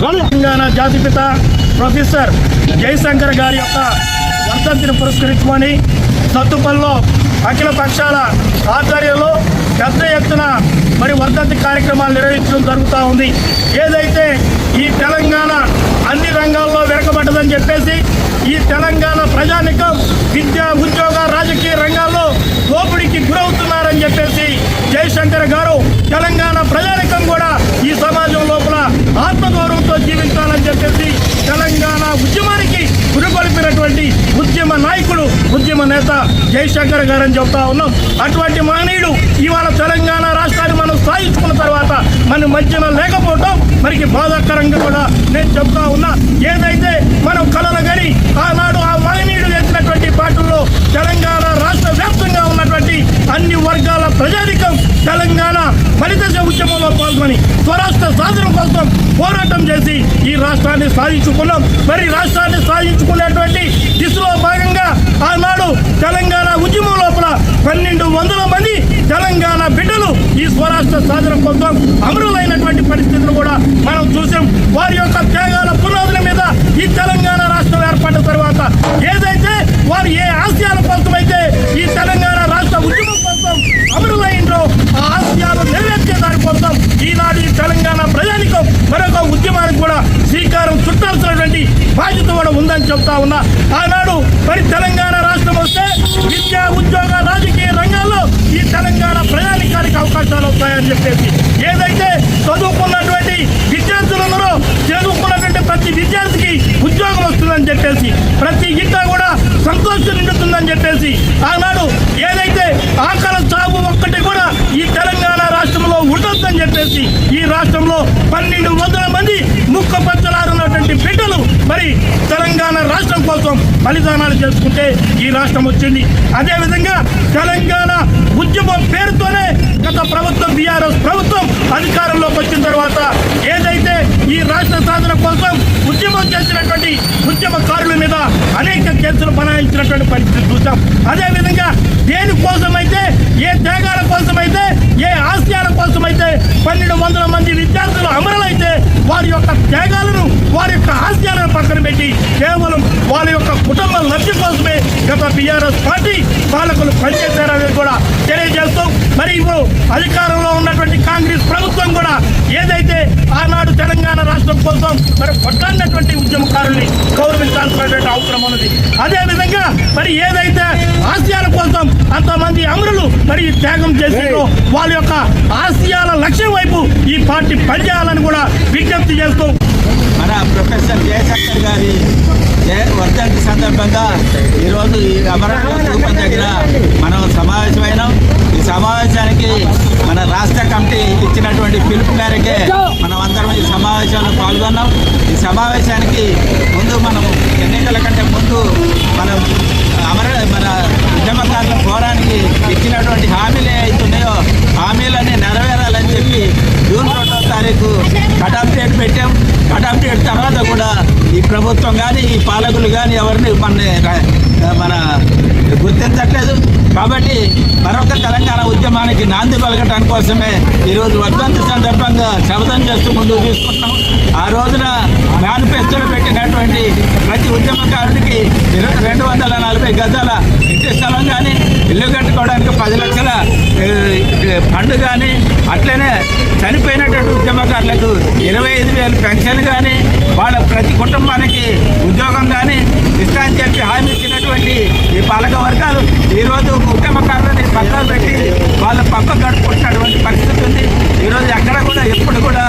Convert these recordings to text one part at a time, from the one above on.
తెలంగాణ జాతిపిత ప్రొఫెసర్ జయశంకర్ గారి యొక్క వర్ధంతిని పురస్కరించుకొని సత్తుపల్లో అఖిల పక్షాల ఆధ్వర్యంలో పెద్ద ఎత్తున మరి వర్ధంతి కార్యక్రమాలు నిర్వహించడం జరుగుతూ ఉంది. ఏదైతే ఈ తెలంగాణ అన్ని రంగాల్లో వెనకబడ్డదని చెప్పేసి ఈ తెలంగాణ ప్రజానికం విద్య ఉద్యోగ రాజకీయ రంగాల్లో దోపిడీకి గురవుతున్నారని చెప్పేసి జయశంకర్ గారు తెలంగాణ ప్రజానికం కూడా ఈ సమాజం లోపల ఆత్మగౌరవంతో జీవించాలని చెప్పేసి తెలంగాణ ఉద్యమానికి గురికొలిపినటువంటి ఉద్యమ నాయకుడు ఉద్యమ నేత జయశంకర్ గారు అని చెప్తా ఉన్నాం. అటువంటి మహనీయుడు ఇవాళ తెలంగాణ రాష్ట్రాన్ని మనం సాధించుకున్న తర్వాత మన మధ్యన లేకపోవటం మనకి బాధాకరంగా కూడా నేను చెప్తా ఉన్నా. ఏదైతే మనం కలలు ఆనాడు ఆ మహనీయుడు వేసినటువంటి పాటల్లో తెలంగాణ రాష్ట్ర వ్యాప్తంగా ఉన్నటువంటి అన్ని వర్గాల ప్రజానికం తెలంగాణ ఫలితజ ఉద్యమంలో పాల్గొని స్వరాష్ట్ర సాధన కోసం పోరాటం చేసి ఈ రాష్ట్రాన్ని సాధించుకున్నాం. మరి రాష్ట్రాన్ని సాధించుకునేటువంటి దిశలో భాగంగా ఆనాడు తెలంగాణ ఉద్యమం లోపల పన్నెండు వందల మంది తెలంగాణ బిడ్డలు ఈ స్వరాష్ట్ర సాధన కోసం అమరులైనటువంటి పరిస్థితులు కూడా మనం చూసాం వారి యొక్క త్యాగాల పునాదుల మీద ఈ తెలంగాణ రాష్ట్రం ఏర్పడిన తర్వాత ఏదైతే వారు ఏ ఆశయాల కోసమైతే ఈ తెలంగాణ రాష్ట్ర ఉద్యమం కోసం అమరులైందో ఆ ఆశయాలు నెరవేర్చే దాని కోసం ఈనాడు తెలంగాణ ప్రజానికం మరొక ఉద్యమానికి కూడా శ్రీకారం చుట్టాల్సినటువంటి బాధ్యత కూడా ఉందని చెప్తా ఉన్నా. ఆనాడు మరి తెలంగాణ రాష్ట్రం వస్తే విద్య ఉద్యోగ రాజకీయ రంగాల్లో ఈ తెలంగాణ ప్రయాణికానికి అవకాశాలు వస్తాయని చెప్పేసి ఏదైతే చదువుకున్నటువంటి విద్యార్థులందరూ చదువుకున్నటువంటి ప్రతి విద్యార్థికి ఉద్యోగం వస్తుందని చెప్పేసి ప్రతి ఇంట్లో కూడా సంతోషం నిండుతుందని చెప్పేసి ఆనాడు ఏదైతే ఆకలి చావు ఒక్కటి కూడా ఈ తెలంగాణ రాష్ట్రంలో ఉండొద్దని చెప్పేసి ఈ రాష్ట్రంలో పన్నెండు వందల మంది ముక్క పచ్చలారున్నటువంటి బిడ్డలు మరి తెలంగాణ రాష్ట్రం కోసం బలిదానాలు చేసుకుంటే ఈ రాష్ట్రం వచ్చింది. అదేవిధంగా తెలంగాణ ఉద్యమం పేరుతోనే గత ప్రభుత్వం బీఆర్ఎస్ ప్రభుత్వం అధికారంలోకి వచ్చిన తర్వాత ఏదైతే ఈ రాష్ట్ర సాధన కోసం ఉద్యమం చేసినటువంటి ఉద్యమకారుల మీద అనేక కేసులు బనాయించినటువంటి పరిస్థితి యొక్క ఆశయాలను పక్కన పెట్టి కేవలం వాళ్ళ యొక్క కుటుంబ లబ్ధి కోసమే గత బీఆర్ఎస్ పార్టీ పాలకులు పనిచేశారనేది కూడా తెలియజేస్తూ మరి ఇప్పుడు అధికారంలో ఉన్నటువంటి కాంగ్రెస్ ప్రభుత్వం కూడా ఏదైతే ఆనాడు తెలంగాణ రాష్ట్రం కోసం మరి కొట్లాడినటువంటి ఉద్యమకారుల్ని గౌరవించాల్సినటువంటి అవసరం ఉన్నది. అదే విధంగా మరి ఏదైతే ఆశయాల కోసం అంతమంది అమరులు మరి త్యాగం చేసిందో వాళ్ళ యొక్క ఆశయాల లక్ష్యం వైపు ఈ పార్టీ పనిచేయాలని కూడా విజ్ఞప్తి చేస్తూ మన ప్రొఫెసర్ జయశంకర్ గారి వర్ధంతి సందర్భంగా ఈరోజు ఈ అమరావతి దగ్గర మనం సమావేశమైనాం. ఈ సమావేశానికి మన రాష్ట్ర కమిటీ ఇచ్చినటువంటి పిలుపు మేరకే మనం అందరం ఈ సమావేశంలో పాల్గొన్నాం. ఈ సమావేశానికి ముందు మనం ఎన్నికల కంటే ముందు మనం అమర మన ఉద్యమకారుల పోరానికి ఇచ్చినటువంటి హామీలు అవుతున్నాయో హామీ నెరవేరాలని చెప్పి జూన్ రెండో తారీఖు కటాఫ్ డేట్ పెట్టాం కటాఫ్ డేట్ తర్వాత కూడా ఈ ప్రభుత్వం కానీ ఈ పాలకులు కానీ ఎవరిని మన మన గుర్తించట్లేదు. కాబట్టి మరొక తెలంగాణ ఉద్యమానికి నాంది పలకటానికి కోసమే ఈరోజు వర్ధంతి సందర్భంగా శబ్దం చేస్తూ ముందుకు తీసుకుంటున్నాం ఆ రోజున మేనిఫెస్టోలో పెట్టినటువంటి ప్రతి ఉద్యమకారుడికి ఇరవై రెండు వందల నలభై గజాల ఇంటి స్థలం కానీ ఇల్లు కట్టుకోవడానికి పది లక్షల ఫండ్ కానీ అట్లనే చనిపోయినటువంటి ఉద్యమకారులకు ఇరవై ఐదు వేలు పెన్షన్ కానీ వాళ్ళ ప్రతి కుటుంబానికి ఉద్యోగం కానీ ఇస్తామని చెప్పి హామీ ఇచ్చినటువంటి ఈ పాలక వర్గాలు ఈరోజు ఉద్యమకారులని పక్కన పెట్టి వాళ్ళ పక్క గడుపుకుంటున్నటువంటి పరిస్థితి ఉంది ఈరోజు ఎక్కడ కూడా ఎప్పుడు కూడా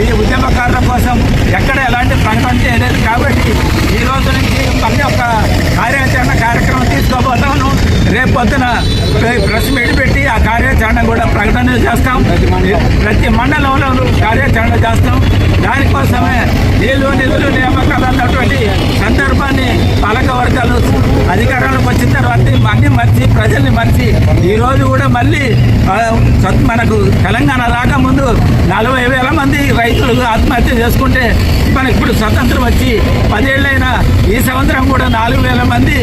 ఈ ఉద్యమకారుల కోసం ఎక్కడ ఎలాంటి ప్రకటన చేయలేదు కాబట్టి ఈ రోజు నుంచి మళ్ళీ ఒక కార్యాచరణ కార్యక్రమం తీసుకోబోతాను రేపు పొద్దున ప్రెస్ మీట్ పెట్టి ఆ కార్యాచరణ కూడా ప్రకటన చేస్తాం. ప్రతి మండలంలో కార్యాచరణ చేస్తాం. దానికోసమే నీళ్ళు నిధులు నియామకాలు అన్నటువంటి సందర్భాన్ని పాలక వర్గాలు అధికారంలోకి వచ్చిన తర్వాత అన్ని మర్చి ప్రజల్ని మర్చి ఈరోజు కూడా మళ్ళీ మనకు తెలంగాణ రాకముందు నలభై వేల మంది రైతులు ఆత్మహత్య చేసుకుంటే మనకి ఇప్పుడు స్వతంత్రం వచ్చి పదేళ్ళైనా ఈ సంవత్సరం కూడా నాలుగు వేల మంది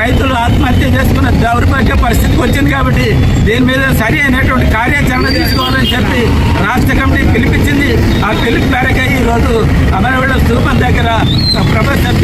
రైతులు ఆత్మహత్య చేసి దౌర్భాగ్య పరిస్థితికి వచ్చింది కాబట్టి దీని మీద సరి అయినటువంటి కార్యాచరణ తీసుకోవాలని చెప్పి రాష్ట్ర కమిటీ పిలిపించింది. ఆ పిలుపు మేరకు ఈరోజు రోజు స్థూపం దగ్గర ప్రొఫెసర్